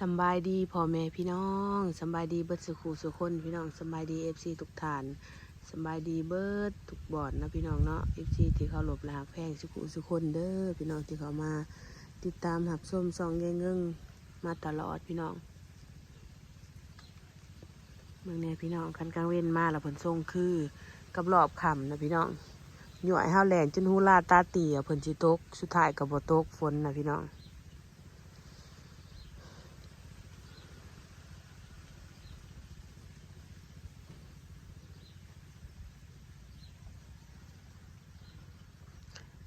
สบายดีพ่อแม่พี่น้องสบายดีเบิดสุขูสุคนพี่น้องสบายดีเอฟซีทุกฐานสบายดีเบิดทุกบอดนะพี่น้องเนาะเอฟซีที่เขาหลบหลากแพงสุขูสุคนเด้อพี่น้องที่เขามาติดตามหับส้มซองเงงเงมาตลอดพี่น้องเมืองเนี่ยพี่น้องคันกลางเว้นมาแล้วผลทรงคือกับรอบคำนะพี่น้องหน่วยห้าวแหลนจนหูลาตาตียผลจิตกสุดท้ายกับบตกฝนนะพี่น้อง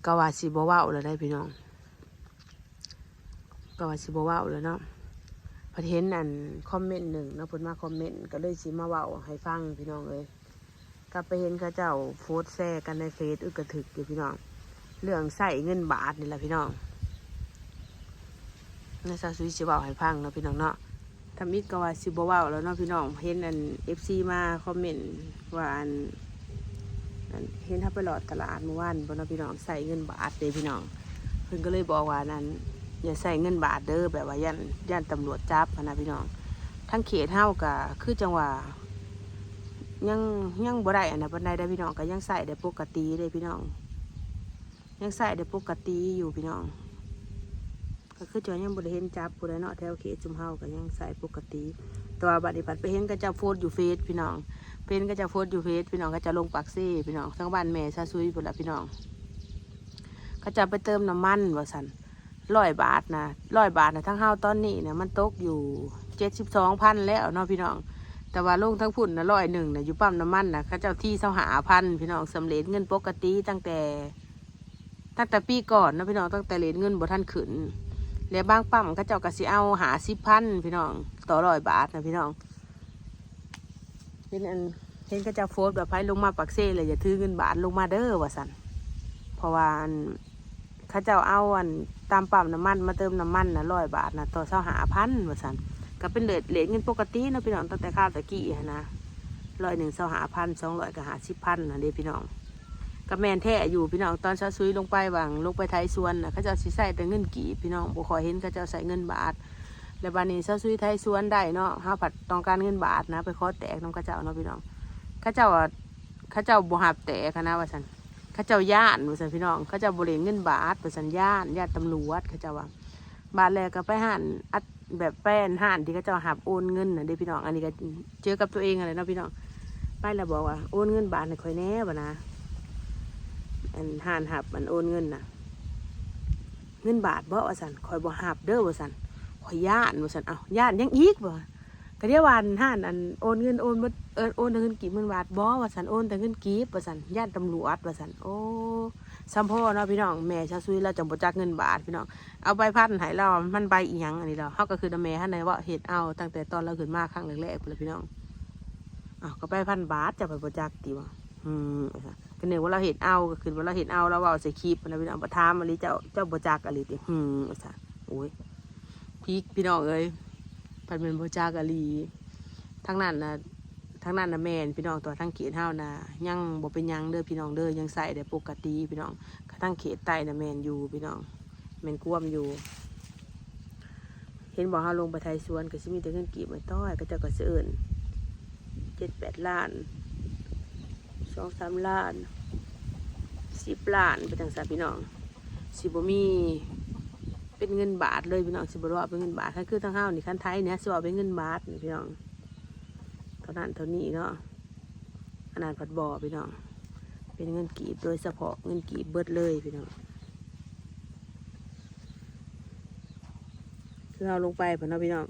ก็ว่าสิบ่เว้าแล้วได้พี่น้องก็ว่าสิบ่เว้าแล้วเนาะพอเห็นอันคอมเมนต์หนึ่งเนาะเพิ่นมาคอมเมนต์ก็เลยสิมาเว้าให้ฟังพี่น้องเอ้ยก็ไปเห็นเขาเจ้าโพสต์แซ่กันในเฟซอึกกระถึกอยู่พี่น้อง เรื่องใส่เงินบาทนี่แหละพี่น้องในซาซุยสิเว้าให้ฟังเนาะพี่น้องเนาะทำอีกก็ว่าสิบ่เว้าแล้วเนาะพี่น้องเห็นอัน FC มาคอมเมนต์ว่าอัน เห็นถ้าไปหลอดตลาดเมื่อวานบนพี่น้องใส่เงินบาทเลยพี่น้อง เพิ่นก็เลยบอกว่านั้น อย่าใส่เงินบาทเด้อแบบว่าย่านย่านตำรวจจับนะพี่น้อง ทั้งเขตเฮาก็คือจังหวะยังยังบ่ได้อันนะบันไดได้พี่น้องก็ยังใส่ได้ปกติเลยพี่น้อง ยังใส่ได้ปกติอยู่พี่น้อง ก็คือจอยังบ่ได้เห็นจับผู้ใดเนาะแถวเขตจุมเฮาก็ยังใส่ปกติแต่ว่าบัดนี้บัดไปเห็นก็จะโพสต์อยู่เฟซพี่น้อง เพนก็จะโพสต์อยู่เฟซพี่น้องก็จะลงปักซี่พี่น้องทั้งบ้านแม่ซาซุยพุ่นละพี่น้องก็จะไปเติมน้ำมันว่าสันร้อยบาทนะร้อยบาทนะทั้งเฮาตอนนี้เนี่ยมันตกอยู่เจ็ดสิบสองพันแล้วเนาะพี่น้อง แต่ว่าลงทั้งพุ่นนะร้อยหนึ่งนะอยู่ปั๊มน้ำมันนะเขาเจ้าที่เสาหาพันพี่น้องสำเร็จเงินปกติตั้งแต่ ตั้งแต่ปีก่อนนะพี่น้องตั้งแต่เลนเงินบ่ท่านขึ้น แล้วบางปั๊มเขาเจ้าก็สิเอาหาสิบพันพี่น้องต่อร้อยบาทนะพี่น้อง เห็นอันเห็นก็จะโฟสต์แบบไพ่ลงมาปักเซ่เลยอย่าถือเงินบาทลงมาเด้อว่าสันเพราะว่าอันเขาเจ้าเอาอันตามปั๊มน้ำมันมาเติมน้ำมันนะร้อยบาทนะต่อเช้าหาพันว่าสันก็เป็นเลทเลทเงินปกตินะพี่น้องตั้งแต่ข้าวตะกี้นะร้อยหนึ่งเช้าหาพันสองร้อยก็หาสิบพันนะเด้พี่น้องก็แมนแท้อยู่พี่น้องตอนเช้าซุยลงไปวางลงไปไทยสวนนะเขาเจ้าใส่แต่เงินกี่พี่น้องบุคอยเห็นเขาเจ้าใส่เงินบาท แล้วบานนี้เซาซุยไทยสวนได้เนาะห้าผัดต้องการเงินบาทนะ ไปขอแตกน้องข้าเจ้าเนาะพี่น้องข้าเจ้าข้าเจ้าบ่หับแตกนะว่าสันข้าเจ้าย่านว่าสันพี่น้องข้าเจ้าบริเงินบาทว่าสันย่านย่านตำรวจข้าเจ้าว่าบาทแรกก็ไปหันอัดแบบแป้นหันที่ข้าเจ้าหับโอนเงินนะเด้พี่น้องอันนี้ก็เจอกับตัวเองอะไรเนาะพี่น้องไปแล้วบอกว่าโอนเงินบาทให้คอยแน่บ่นะอันหันหับอันโอนเงินนะเงินบาทบ่ว่าสันคอยบ่หับเด้อว่าสัน ขอยย่านว่าสันเอาย่านยังอีกบ่ก็เดียววันห้านอันโอนเงินโอนบ่เออโอนเงินกี่หมื่นบาทบ่ว่าสันโอนแต่เงินกีบว่าสันย่านตำรวจว่าสันโอ้ซัมพ่อเนาะพี่น้องแม่ชาซุยเราจะบ่จักเงินบาทพี่น้องเอาใบพันให้เรามันใบอีหยังอันนี้เราเฮาก็คือแม่ท่านใดว่าเฮ็ดเอาตั้งแต่ตอนเราขึ้นมาครั้งแรกๆพุ่นล่ะพี่น้องอ้าวก็ไปพันบาทจะไปบ่จักติบ่อืมก็นึกว่าเราเฮ็ดเอาก็คือว่าเราเฮ็ดเอาเราเว้าใส่คลิปนะพี่น้องบ่ถามอันนี้เจ้าเจ้าบ่จักอันนี้ติหืมว่าซั่นโอ้ย พีกพี่น้องเอ้ยพันเป็นโบจากะลีทั้งนั้นนะทั้งนั้นนะแมนพี่น้องตัวทั้งเขตเฮานะยังบ่เป็นยังเด้อพี่น้องเด้อยังใส่ได้ปกติพี่น้องกระทั้งเขตใต้นะแมนอยู่พี่น้องแมนกวมอยู่ เห็นบอกเฮาลงไปไทยสวนก็สิมีแต่เงินกีบไม่ต้อยก็จะก็เสื่อนเจ็ดแปดล้านสองสามล้านสิบล้านไปทางสาพี่น้องสิบ่มี เป็นเงินบาทเลยพี่น้องสิบรอเป็นเงินบาทถ้าคือทางเฮานี่คันไทยเนี่ยสิว่าเป็นเงินบาทนี่พี่น้องเท่านั้นเท่านี้เนาะขนาดผัดบ่อพี่น้อง เป็นเงินกีบโดยเฉพาะเงินกีบเบิดเลยพี่น้องคือเราลงไปพี่น้องพี่น้อง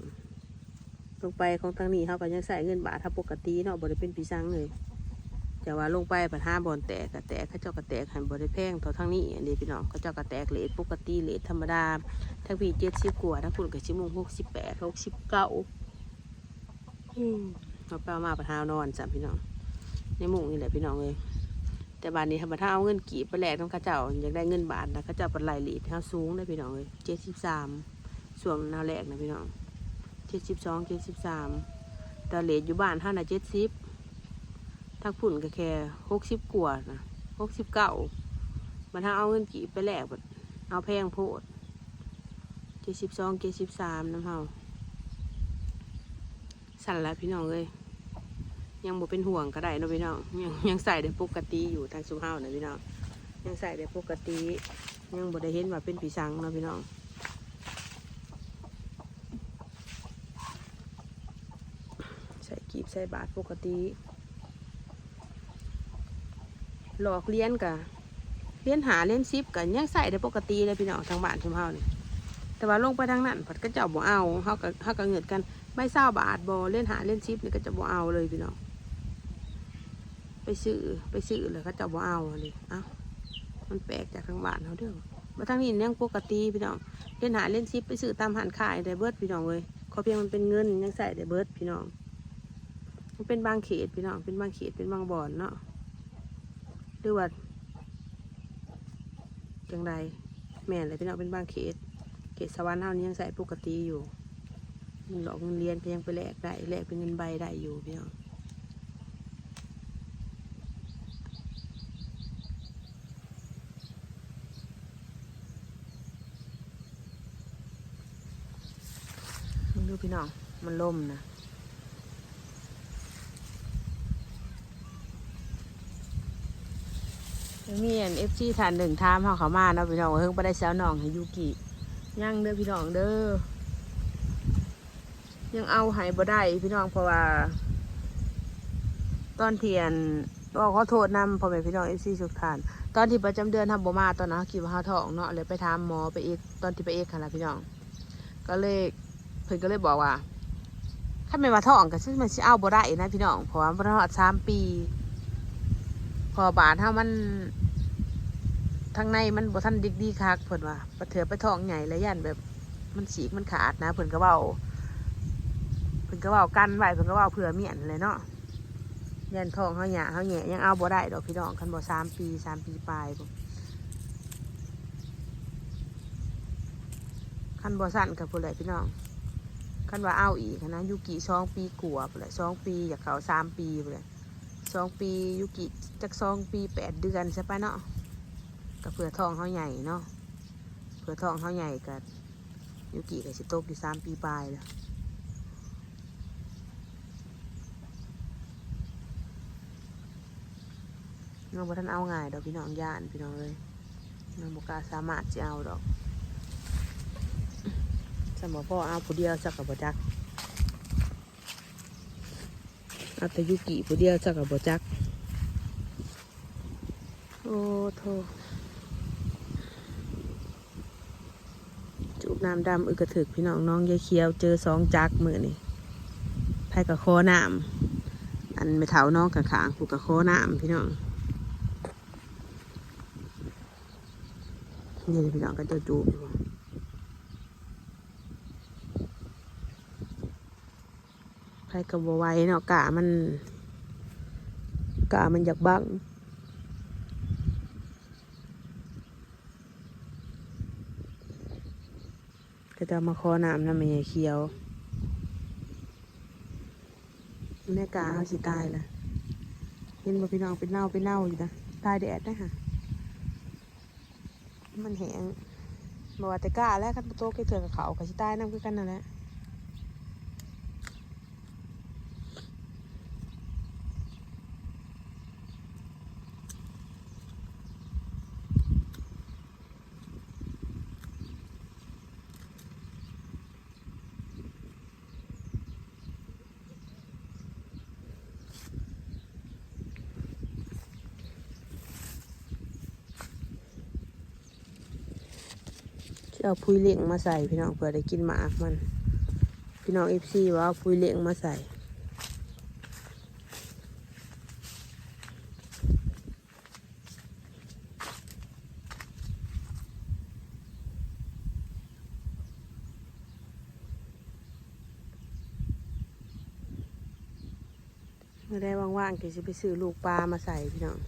ลงไปของทางนี้เขาก็ยังใส่เงินบาทถ้าปกติเนาะบ่ได้เป็นปีซังเลย แต่ว่าลงไปผัดห้าบอลแตกกระแตกเขาเจ้ากระแตกหันบริแพงเท่าทั้งนี้อันนี้พี่น้องเขาเจ้ากระแตกเลทปกติเลทธรรมดาทั้งพี่เจ็ดสิบกว่าทั้งคุณกับชิมงหกสิบแปดหกสิบเก้าเราไปเอามาผัดห้านอนจ้ะพี่น้องในมุงนี่แหละพี่น้องเลยแต่บานนี้ทำมาถ้าเอาเงินกี่ไปแลกต้องข้าเจ้าอยากได้เงินบาทนะข้าเจ้าเป็นลายเลทเท่าสูงเลยพี่น้องเลยเจ็ดสิบสามส่วนนาแรกนะพี่น้องเจ็ดสิบสองเจ็ดสิบสามแต่เลทอยู่บ้านเท่าน่ะเจ็ดสิบ ทักผุ่นก็แค่หกสิบกว่านะหกสิบเก้ามันถ้าเอาเงินกี่ไปแลกบัดเอาแพงโพดเจ็ดสิบสองเจ็ดสิบสามน้ำเฮาสั่นแล้วพี่น้องเอ้ยยังบ่เป็นห่วงก็ได้เนาะพี่น้องยังยังใส่ได้ปกติอยู่ทางสุเฮานะพี่น้องยังใส่ได้ปกติ ยังบ่ได้เห็นว่าเป็นผีสังเนาะพี่น้องใส่กีบใส่บาทปกติ หลอกเลี้ยนกะเลี้ยนหาเลี้ยนซิปกันยังใส่ได้ปกติเลยพี่น้องทางบ้านชุมเฮานี่แต่ว่าลงไปทางนั้นผัดก็เจ้าบ่เอาเฮาก็เฮาก็เงิดกันไม่เศร้าบาทบ่เล่นหาเล่นซิปนี่ก็จะบ่เอาเลยพี่น้องไปซื้อไปซื้อเลยเขาเจ้าบ่เอาเลยเอ้ามันแปลกจากทางบ้านเฮาเด้อมาทางนี้ยังปกติพี่น้องเล่นหาเล่นซิปไปซื้อตามห้านขายได้เบิร์ดพี่น้องเว้ยขอเพียงมันเป็นเงินยังใส่ได้เบิร์ดพี่น้องมันเป็นบางเขตพี่น้องเป็นบางเขตเป็นบางบ่อนเนาะ รือว่าจังใดแม่นเลยพี่น้องเป็นบางเขต เขตสวรรค์เฮานี่ยังใส่ปกติอยู่หลอกเงินเรียนก็ยังไปแลกได้แลกเป็นเงินใบได้อยู่พี่น้องมึงดูพี่น้องมันล่มนะ มีอันเอฟซีฐานหนึ่งทามเขาเขามาเนาะพี่น้องเฮิงไปได้เช้าหนองให้ยูกิยังเด้อพี่น้องเด้อยังเอาหายบ่ได้พี่น้องเพราะว่า ตอนเทียนบอกขอโทษนำพ่อแม่พี่น้องเอฟซีสุกทานตอนที่ประจำเดือนทำบ่มาตอนนั้นเขาคิดว่าเขาท้องเนาะเลยไปถามหมอไปเอกตอนที่ไปเอกค่ะละพี่น้อง ก็เลยเพิ่นก็เลยบอกว่าถ้าไม่มาท้องก็ซึ่งมันสิเอาบ่ได้นะพี่น้องเพราะว่ามันทอดสามปี พอบาดเท่ามันทางในมันบ่ทันดิกดีคักเพิ่นว่าปะเถือไปทองใหญ่แล้วยันแบบ มันฉีกมันขาดนะเพิ่นก็เว้าเพิ่นก็เว้ากันไว้เพิ่นก็เว้าเผื่อเมียนเลยเนาะยันทองเฮาหยาเฮาแหย่ยังเอาบ่ได้ดอกพี่น้องคันบ่สามปีสามปีปลายคันบ่สั้นกับพุ่นแหละพี่น้องคันว่าเอาอีกนะยูกิสองปีกลัวาพุ่นสองปีอยากเขาสามปีพุ่นแหละ สองปียุกิจากสองปีแปดเดือนใช่ปะเนาะก็เผื่อทองเขาใหญ่เนาะเผื่อทองเขาใหญ่กันยุกิก็สิโตกอยู่สามปีปลายแล้วน้องบ่ทันเอาง่ายดอกพี่น้องย่านพี่น้องเลยน้องบกาสามารถจะเอาดอกสมอพ่อเอาผู้เดียวสักกับบ่จัก เอาตยุกิผู้เดียวจักกับบจัก โอ้โทจูบน้ำดำอึกระถึกพี่น้องน้องยายเคียว เจอสองจักมือนี่ไพ่กับโคน้ำอันไม่เท้าน้องกับขางผูกกับโคน้ำพี่น้องนี่พี่น้องก็จะจูบ อยู่ไพ่กับบัวไว้เนาะกะมันกะมันอยากบังก็จะมาคอน้ำน้ำมันเขียวแม่กาเขาสิตายละเห็นบ่พี่น้องเป็นเน่าเป็นเน่าอยู่นะตายแดดนะฮะมันแห้งบอกว่าแต่กาแล้วกันโตแกเถื่อกับเขากับสิตายน้ำคือกันนั่นแหละ สิเอาพุยเลียงมาใส่พี่น้องเพื่อได้กินหมากมัน พี่น้องเอฟซีว่าเอาพุยเลียงมาใส่ไม่ได้ว่างๆก็จะไปซื้อลูกปลามาใส่พี่น้อง